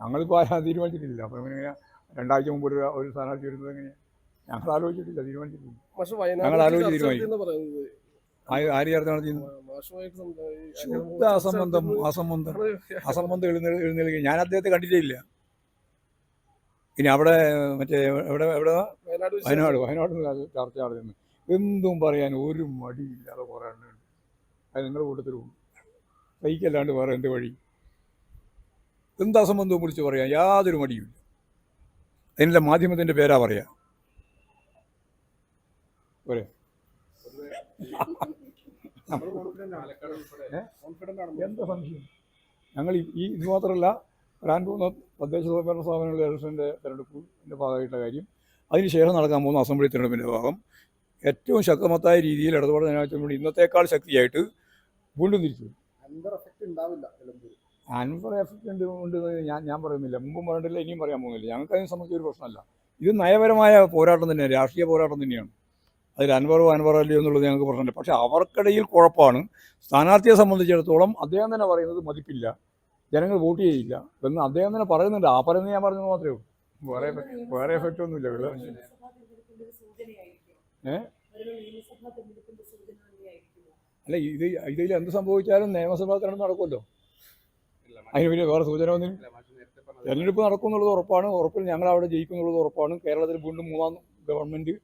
ഞങ്ങളിപ്പോൾ ആരാ തീരുമാനിച്ചിട്ടില്ല. അപ്പോൾ ഇങ്ങനെ രണ്ടാഴ്ച മുമ്പ് ഒരു ഒരു സ്ഥാനാർത്ഥി വരുന്നത് എങ്ങനെയാണ് ഞങ്ങൾ ആലോചിച്ചിട്ടില്ല തീരുമാനിച്ചിട്ടില്ല. പക്ഷെ ഞങ്ങൾ ആലോചിച്ച് തീരുമാനിക്കും. ആര് ചേർത്ത് നടത്തിയിരുന്നു ശുദ്ധ അസംബന്ധം അസംബന്ധം. അസംബന്ധം എഴുന്നേൽ എഴുന്നേൽക്കുക. ഞാൻ അദ്ദേഹത്തെ കണ്ടിട്ടേ ഇല്ല ഇനി അവിടെ മറ്റേ എവിടെ എവിടെ? വയനാട് വയനാട് ചർച്ച നടത്തുന്നു. എന്തും പറയാൻ ഒരു മടിയില്ലാതെ കുറേ എണ്ണുണ്ട് അത് നിങ്ങളുടെ കൂട്ടത്തിലും സഹിക്കല്ലാണ്ട് വേറെ എന്ത് വഴി? എന്ത് അസംബന്ധവും വിളിച്ച് പറയാം യാതൊരു മടിയുമില്ല. അതിനുള്ള മാധ്യമത്തിന്റെ പേരാ പറയാ. എന്താ സംശയം? ഞങ്ങൾ ഈ- ഇത് മാത്രമല്ല വരാൻ പോകുന്ന തദ്ദേശ സ്വയംഭരണ സ്ഥാപനങ്ങളുടെ ഇലക്ഷന്റെ തെരഞ്ഞെടുപ്പിന്റെ ഭാഗമായിട്ടുള്ള കാര്യം. അതിനുശേഷം നടക്കാൻ പോകുന്ന അസംബ്ലി തെരഞ്ഞെടുപ്പിന്റെ ഭാഗം. ഏറ്റവും ശക്തമത്തായ രീതിയിൽ ഇടതുപാട് ജനാധിപത്യം ഇന്നത്തേക്കാൾ ശക്തിയായിട്ട് വീണ്ടും തിരിച്ചു ഉണ്ടാവില്ല അൻവർ എഫക്റ്റ് ഉണ്ട് ഉണ്ട് ഞാൻ ഞാൻ പറയുന്നില്ല. മുമ്പും പറഞ്ഞിട്ടില്ല ഇനിയും പറയാൻ പോകുന്നില്ല. ഞങ്ങൾക്ക് അതിനെ സംബന്ധിച്ച് ഒരു പ്രശ്നമല്ല. ഇത് നയപരമായ പോരാട്ടം തന്നെയാണ് രാഷ്ട്രീയ പോരാട്ടം തന്നെയാണ്. അതിൽ അൻവറോ അൻവർ അല്ലയോ എന്നുള്ളത് ഞങ്ങൾക്ക് പ്രശ്നമില്ല. പക്ഷെ അവർക്കിടയിൽ കുഴപ്പമാണ്. സ്ഥാനാർത്ഥിയെ സംബന്ധിച്ചിടത്തോളം അദ്ദേഹം തന്നെ പറയുന്നത് മതിപ്പില്ല. ജനങ്ങൾ വോട്ട് ചെയ്യില്ല. എന്ന് അദ്ദേഹം തന്നെ പറയുന്നുണ്ട്. ആ പറയുന്നത് ഞാൻ പറഞ്ഞത് മാത്രമേ ഉള്ളൂ. വേറെ വേറെ എഫക്റ്റ് ഒന്നുമില്ല. ഒരു ഏ? അല്ല ഇത് ഇതിൽ എന്ത് സംഭവിച്ചാലും നിയമസഭാ തെരഞ്ഞെടുപ്പ് നടക്കുമല്ലോ. അതിന് പിന്നെ വേറെ സൂചന ഒന്നും തെരഞ്ഞെടുപ്പ് നടക്കും എന്നുള്ളത് ഉറപ്പാണ്. ഉറപ്പിൽ ഞങ്ങൾ അവിടെ ജയിക്കും എന്നുള്ളത് ഉറപ്പാണ്. കേരളത്തിൽ വീണ്ടും മൂന്നാം ഗവൺമെന്റ്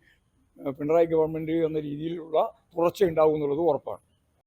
പിണറായി ഗവൺമെന്റ് എന്ന രീതിയിലുള്ള തുടർച്ച ഉണ്ടാകുന്നുള്ളത് ഉറപ്പാണ്.